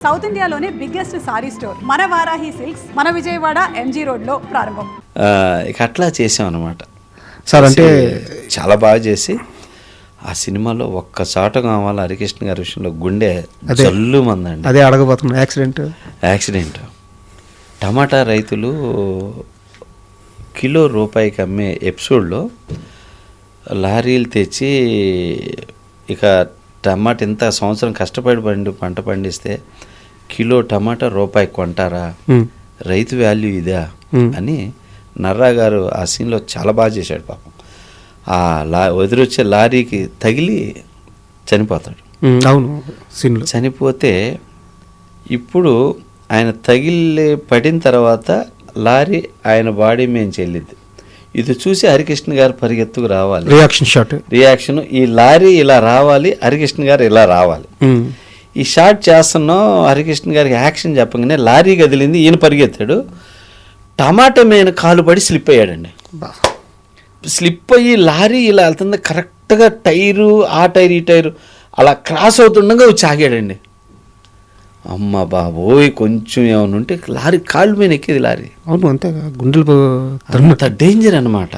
South ఇండియాలోనే biggest sorry store. మన Varahi silks మన విజయవాడ ఎంజీ రోడ్లో ప్రారంభం ఇక అట్లా చేసాం అనమాట సార్ అంటే చాలా బాగా చేసి ఆ సినిమాలో ఒక్క చాట కావాలి హరికృష్ణ గారి విషయంలో గుండె. జల్లు మందండి. అదే అడగబోతున్నా యాక్సిడెంట్ యాక్సిడెంట్ టమాటా రైతులు కిలో రూపాయికి అమ్మే ఎపిసోడ్లో లారీలు తెచ్చి ఇక టమాటా ఇంత సంవత్సరం కష్టపడి పండి పంట పండిస్తే కిలో టమాటా రూపాయి కొంటారా? రైతు వాల్యూ ఇదా. అని నర్రా గారు ఆ సీన్లో చాలా బాగా చేశాడు పాపం. ఆ లా ఎదురొచ్చే లారీకి తగిలి చనిపోతాడు. అవును సీన్లు. చనిపోతే ఇప్పుడు ఆయన తగిలి పడిన తర్వాత లారీ ఆయన బాడీ మేము చెల్లిద్ది. ఇది చూసి హరికృష్ణ గారు పరిగెత్తుకు రావాలి. రియాక్షన్ షాట్ రియాక్షన్ ఈ లారీ ఇలా రావాలి హరికృష్ణ గారు ఇలా రావాలి. ఉమ్, ఈ షాట్ చేస్తున్నాం హరికృష్ణ గారికి యాక్షన్ చెప్పగానే లారీ కదిలింది ఈయన పరిగెత్తాడు. టమాటా మీద కాలు పడి స్లిప్ అయ్యాడండి. బా. స్లిప్ అయ్యి లారీ ఇలా వెళ్తుంది కరెక్ట్గా టైరు ఆ టైర్ ఈ టైరు అలా క్రాస్ అవుతుండగా వచ్చి ఆగాడండి అమ్మ బాబోయ్ కొంచెం ఏమైనా ఉంటే లారీ కాళ్ళు మీద ఎక్కేది లారీ. అవును అంతే గుండెలు. అంత డేంజర్ అనమాట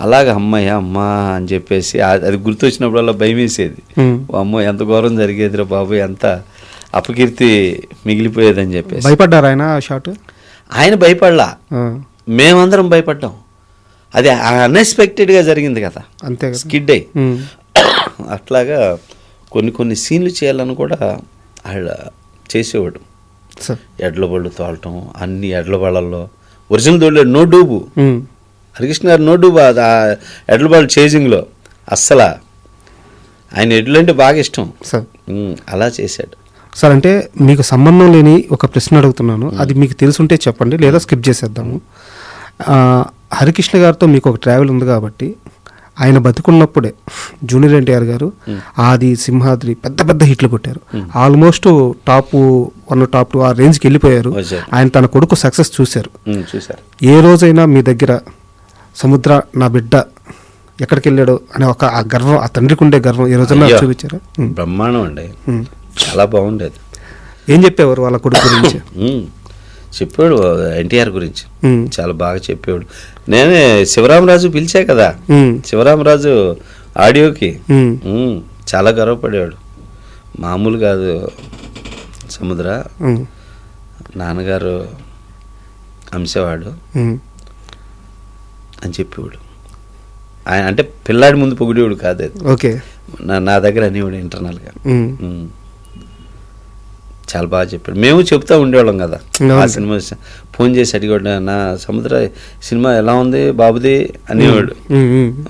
అలాగ అమ్మయ్య అమ్మ అని చెప్పేసి అది గుర్తొచ్చినప్పుడల్లా భయం వేసేది. అమ్మో ఎంత ఘోరం జరిగేదిరా బాబు ఎంత అపకీర్తి మిగిలిపోయేదని చెప్పేసి. భయపడ్డారు ఆయన షాట్? ఆయన భయపడలా. మేమందరం భయపడ్డాం. అది అన్ఎక్స్పెక్టెడ్గా జరిగింది కదా. అంతే స్కిడ్ అయ్యి అట్లాగా కొన్ని కొన్ని సీన్లు చేయాలని కూడా ఆయన చేసేవాడు. సార్. ఎడ్ల బళ్ళు తోలటం అన్ని ఎడ్ల బళ్ళల్లో. Original దోళ్ళే no dupe. Harikrishna garu no dupe అది ఆ ఎడ్ల బళ్ళు చేజింగ్లో. అస్సలా. ఆయన ఎడ్లు అంటే బాగా ఇష్టం. అలా చేశాడు. సార్ అంటే మీకు సంబంధం లేని ఒక ప్రశ్న అడుగుతున్నాను. అది మీకు తెలుసుంటే చెప్పండి లేదా స్కిప్ చేసేద్దాము. హరికృష్ణ గారితో మీకు ఒక ట్రావెల్ ఉంది కాబట్టి ఆయన బతుకున్నప్పుడే జూనియర్ ఎన్టీఆర్ గారు ఆది సింహాద్రి పెద్ద పెద్ద హిట్లు కొట్టారు. Almost top one top two ఆ రేంజ్కి వెళ్ళిపోయారు. ఆయన తన కొడుకు సక్సెస్ చూశారు. ఏ రోజైనా మీ దగ్గర సముద్ర నా బిడ్డ ఎక్కడికి వెళ్ళాడు అనే ఒక ఆ గర్వం ఆ తండ్రికి ఉండే గర్వం ఏ రోజైనా. చూపించారా. బ్రహ్మాండం అండి. చాలా బాగుండేది. ఏం చెప్పేవారు వాళ్ళ కొడుకు గురించి? చెప్పాడు ఎన్టీఆర్ గురించి. చాలా బాగా చెప్పేవాడు. నేనే శివరామరాజు పిలిచా కదా. శివరామరాజు ఆడియోకి. చాలా గర్వపడేవాడు. మామూలు కాదు సముద్ర. నాన్నగారు అంశవాడు. అని చెప్పేవాడు. ఆయన అంటే పిల్లాడి ముందు పొగిడేవాడు కాదు ఓకే. నా దగ్గర అనేవాడు ఇంటర్నల్గా. చాలా బాగా చెప్పాడు. మేము చెప్తా ఉండేవాళ్ళం కదా. ఆ. సినిమా ఫోన్ చేసి అడిగాడు నా సముద్ర సినిమా ఎలా ఉంది బాబుది అనేవాడు.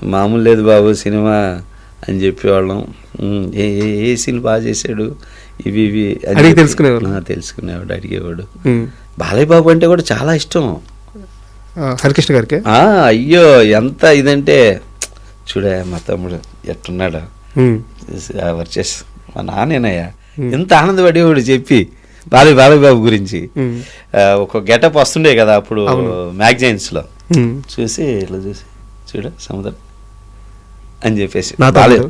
మామూలు లేదు బాబు సినిమా అని చెప్పేవాళ్ళం. ఏ ఏ ఏ సీన్ బాగా చేశాడు? ఇవి ఇవి అని. ఆ, తెలుసుకునేవాడు అడిగేవాడు. బాలయ్య బాబు అంటే కూడా చాలా ఇష్టం. హరికృష్ణ గారికి? ఆ, అయ్యో ఎంత ఇదంటే చూడే మా తమ్ముడు ఎట్టున్నాడు. వర్చెస్ మా నాన్నేనయ్యా. ఎంత ఆనందపడేవాడు చెప్పి బాలయ్య బాలయ్య బాబు గురించి. ఆ, ఒక గెటప్ వస్తుండే కదా అప్పుడు. మ్యాగజైన్స్లో ఉమ్. చూసి ఇట్లా చూసి చూడ సముద్రం అని చెప్పేసి బాలయ్య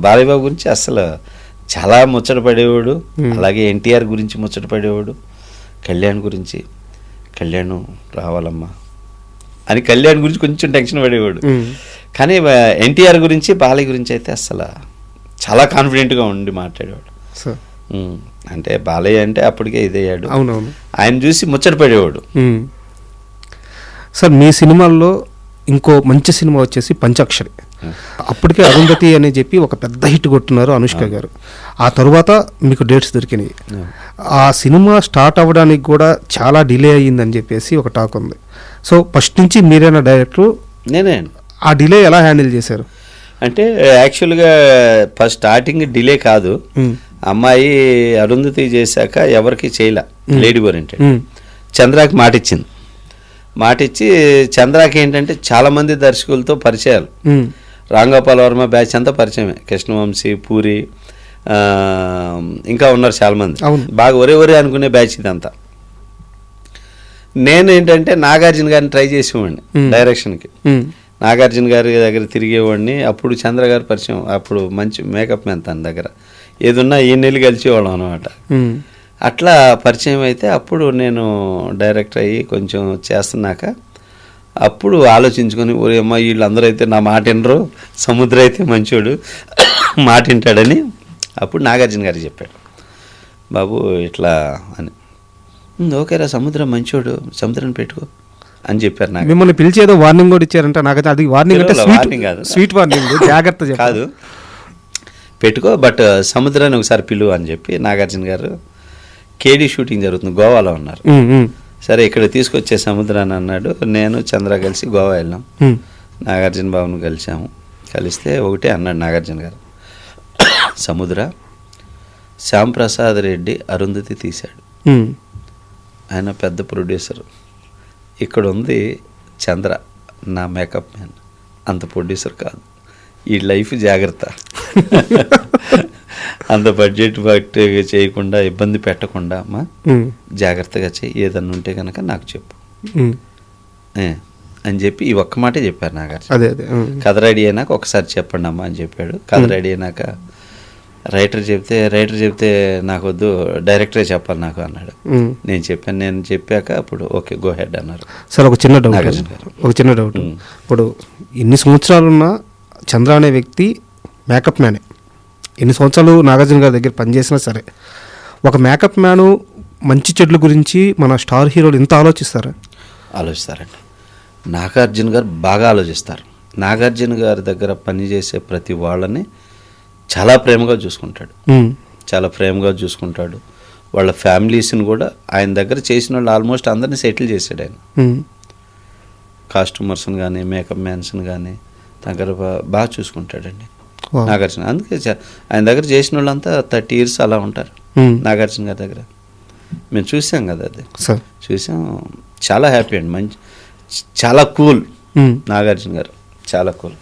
బాలయ్య బాబు గురించి అసలు చాలా ముచ్చట పడేవాడు. అలాగే ఎన్టీఆర్ గురించి ముచ్చట పడేవాడు కళ్యాణ్ గురించి కళ్యాణ్ రావాలమ్మా అని కళ్యాణ్ గురించి కొంచెం టెన్షన్ పడేవాడు. కానీ ఎన్టీఆర్ గురించి బాలయ్య గురించి అయితే అసలు చాలా కాన్ఫిడెంట్గా ఉండి మాట్లాడేవాడు అంటే బాలయ్య అంటే అప్పటికే ఇదయ్యాడు అవునవును. ఆయన చూసి ముచ్చట పడేవాడు ఉమ్. సార్ మీ సినిమాల్లో ఇంకో మంచి సినిమా వచ్చేసి పంచాక్షరి. అప్పటికే అరుంధతి అని చెప్పి ఒక పెద్ద హిట్ కొట్టున్నారు అనుష్క గారు. ఆ తరువాత మీకు డేట్స్ దొరికినాయి. ఆ. సినిమా స్టార్ట్ అవ్వడానికి కూడా చాలా డిలే అయ్యిందని చెప్పేసి ఒక టాక్ ఉంది. సో ఫస్ట్ నుంచి మీరైన డైరెక్టర్? నేనే. ఆ డిలే ఎలా హ్యాండిల్ చేశారు? అంటే యాక్చువల్గా ఫస్ట్ స్టార్టింగ్ డిలే కాదు. అమ్మాయి అరుంధతి చేశాక ఎవరికి చేయలే లేడీ ఓరియంటెడ్. చంద్రాకి మాట ఇచ్చింది మాట ఇచ్చి చంద్రాకి ఏంటంటే చాలా మంది దర్శకులతో పరిచయాలు. రాంగోపాల్ వర్మ బ్యాచ్ అంతా పరిచయమే కృష్ణవంశీ పూరి ఇంకా ఉన్నారు చాలా మంది. బాగా ఒరే ఒరే అనుకునే బ్యాచ్ ఇదంతా నేను ఏంటంటే నాగార్జున గారిని ట్రై చేసేవాడిని. డైరెక్షన్కి. నాగార్జున గారి దగ్గర తిరిగేవాడిని అప్పుడు చంద్ర గారి పరిచయం అప్పుడు మంచి మేకప్ మ్యాన్ తన దగ్గర ఏదున్నా ఈ నెలలు కలిసేవాళ్ళం అనమాట. అట్లా పరిచయం అయితే అప్పుడు నేను డైరెక్టర్ అయ్యి కొంచెం చేస్తున్నాక అప్పుడు ఆలోచించుకొని ఓ అమ్మ వీళ్ళందరూ అయితే నా మాట వినరు సముద్ర అయితే మంచోడు మాట వింటాడని అప్పుడు నాగార్జున గారికి చెప్పాడు బాబు ఇట్లా అని "ఉమ్, ఓకేరా సముద్రం మంచోడు సముద్రాన్ని పెట్టుకో అని చెప్పారు నాకు మిమ్మల్ని పిలిచి ఏదో వార్నింగ్ కూడా ఇచ్చారంట నాకైతే అది వార్నింగ్ అంటే warning కాదు. స్వీట్ వార్నింగ్ జాగ్రత్త. కాదు పెట్టుకో బట్ సముద్రాన్ని ఒకసారి పిలువు అని చెప్పి నాగార్జున గారు కేడీ షూటింగ్ జరుగుతుంది గోవాలో ఉన్నారు. సరే ఇక్కడ తీసుకొచ్చే సముద్రాన్ని అన్నాడు నేను చంద్ర కలిసి గోవా వెళ్ళాం. నాగార్జున బాబును కలిసాము. కలిస్తే ఒకటే అన్నాడు నాగార్జున గారు. సముద్ర శ్యాంప్రసాద్ రెడ్డి అరుంధతి తీశాడు. ఆయన పెద్ద ప్రొడ్యూసర్. ఇక్కడ ఉంది చంద్ర నా మేకప్ మ్యాన్. అంత ప్రొడ్యూసర్ కాదు. ఈ లైఫ్ జాగ్రత్త. అంత బడ్జెట్ బట్టి చేయకుండా ఇబ్బంది పెట్టకుండా అమ్మా జాగ్రత్తగా చేయి. ఏదన్నా ఉంటే కనుక నాకు చెప్పు. అని చెప్పి ఈ ఒక్క మాటే చెప్పారు నాగార్జున. అదే అదే కథ రెడీ అయినాక ఒకసారి చెప్పండి అమ్మా అని చెప్పాడు. కథ రెడీ అయినాక రైటర్ చెప్తే రైటర్ చెప్తే నాకు వద్దు డైరెక్టరే చెప్పాలి నాకు అన్నాడు. నేను చెప్పాను నేను చెప్పాక అప్పుడు ఓకే గో హెడ్ అన్నారు. సార్ ఒక చిన్న డౌట్. ఒక చిన్న డౌట్. ఇప్పుడు ఎన్ని సంవత్సరాలున్న చంద్ర అనే వ్యక్తి మేకప్ మ్యానే. ఎన్ని సంవత్సరాలు నాగార్జున గారి దగ్గర పనిచేసినా సరే ఒక మేకప్ మ్యాను మంచి చెడ్ల గురించి మన స్టార్ హీరోలు ఇంత ఆలోచిస్తారా? ఆలోచిస్తారండి. నాగార్జున గారు బాగా ఆలోచిస్తారు. నాగార్జున గారి దగ్గర పనిచేసే ప్రతి వాళ్ళని చాలా ప్రేమగా చూసుకుంటాడు. చాలా ప్రేమగా చూసుకుంటాడు. వాళ్ళ ఫ్యామిలీస్ని కూడా ఆయన దగ్గర చేసిన వాళ్ళు ఆల్మోస్ట్ అందరినీ సెటిల్ చేశాడు ఆయన. కాస్ట్యూమర్స్ని కానీ మేకప్ మ్యాన్స్ని కానీ దగ్గర బాగా చూసుకుంటాడండి. నాగార్జున. అందుకే ఆయన దగ్గర చేసిన వాళ్ళంతా థర్టీ ఇయర్స్ అలా ఉంటారు నాగార్జున గారి దగ్గర. మేము చూసాం కదా అది. చూసాం. చాలా హ్యాపీ అండి. మంచి చాలా కూల్. నాగార్జున గారు. చాలా కూల్.